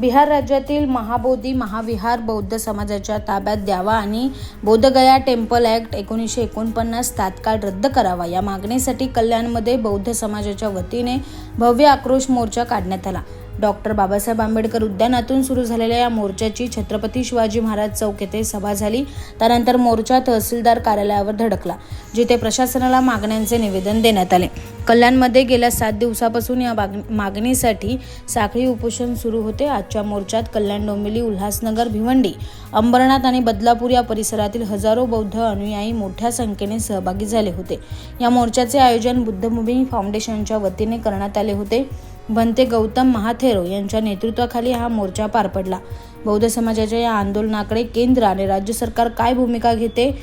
बिहार राज्यातील महाबोधी महाविहार बौद्ध समाजाच्या ताब्यात द्यावा आणि बोधगया टेम्पल ॲक्ट एकोणीसशे एकोणपन्नास तात्काळ रद्द करावा. या मागणीसाठी कल्याणमध्ये बौद्ध समाजाच्या वतीने भव्य आक्रोश मोर्चा काढण्यात आला. डॉक्टर बाबासाहेब आंबेडकर उद्यानातून सुरू झालेल्या या मोर्चाची छत्रपती शिवाजी महाराज चौक येथे सभा झाली. त्यानंतर मोर्चा तहसीलदार कार्यालयावर धडकला जिथे प्रशासनाला मागण्यांचे निवेदन देण्यात आले. कल्याणमध्ये गेल्या सात दिवसापासून या माग- मागणीसाठी साखळी उपोषण सुरू होते. आजच्या मोर्चात कल्याण डोंबिवली उल्हासनगर भिवंडी अंबरनाथ आणि बदलापूर या परिसरातील हजारो बौद्ध अनुयायी मोठ्या संख्येने सहभागी झाले होते. या मोर्चाचे आयोजन बुद्धभूमी फाउंडेशनच्या वतीने करण्यात आले होते. भंते गौतम महाथेरो यांच्या नेतृत्वाखाली हा मोर्चा पार पडला. बौद्ध समाजाच्या या आंदोलनाकडे केंद्र आणि राज्य सरकार काय भूमिका घेते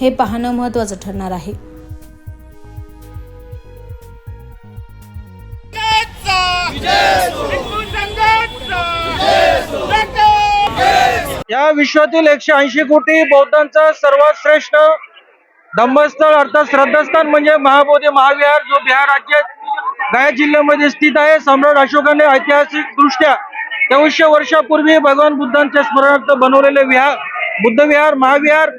हे पाहणं महत्त्वाचं ठरणार आहे. या विश्वातील एकशे ऐंशी कोटी बौद्धांचा सर्वात श्रेष्ठ धम्मस्थळ अर्थात श्रद्धास्थान म्हणजे महाबोधी महाविहार जो बिहार राज्यात गया जिल्ह्यामध्ये स्थित आहे. सम्राट अशोकाने ऐतिहासिक दृष्ट्या तेवीसशे वर्षापूर्वी भगवान बुद्धांच्या स्मरणार्थ बनवलेले विहार बुद्ध विहार महाविहार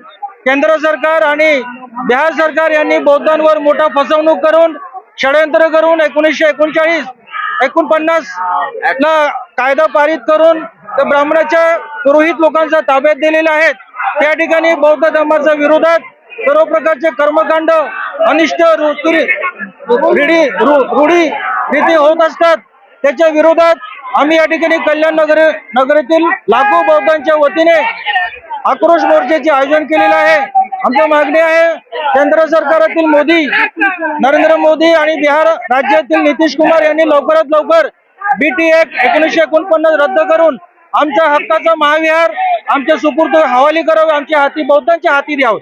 केंद्र सरकार आणि बिहार सरकार यांनी बौद्धांवर मोठा फसवणूक करून षडयंत्र करून एकोणीसशे एकोणचाळीस एकोणपन्नास ला कायदा पारित करून त्या ब्राह्मणाच्या पुरोहित लोकांचा ताब्यात दिलेला आहेत. त्या ठिकाणी बौद्ध धर्माच्या विरोधात सर्व प्रकारचे कर्मकांड अनिष्ट रूढी रूढी रीती होत असतात. त्याच्या विरोधात आम्ही या ठिकाणी कल्याण नगर नगरीतील लाखो बौद्धांच्या वतीने आक्रोश मोर्चाचे आयोजन केलेले आहे. आमची मागणी आहे केंद्र सरकारातील मोदी नरेंद्र मोदी आणि बिहार राज्यातील नितीश कुमार यांनी लवकरात लवकर बीटी एक्ट एकोणीसशे एकोणपन्नास रद्द करून आमच्या हक्काचा महाविहार आमच्या सुपूर्द हवाली करावे आमच्या हाती बौद्धांच्या हाती द्यावं.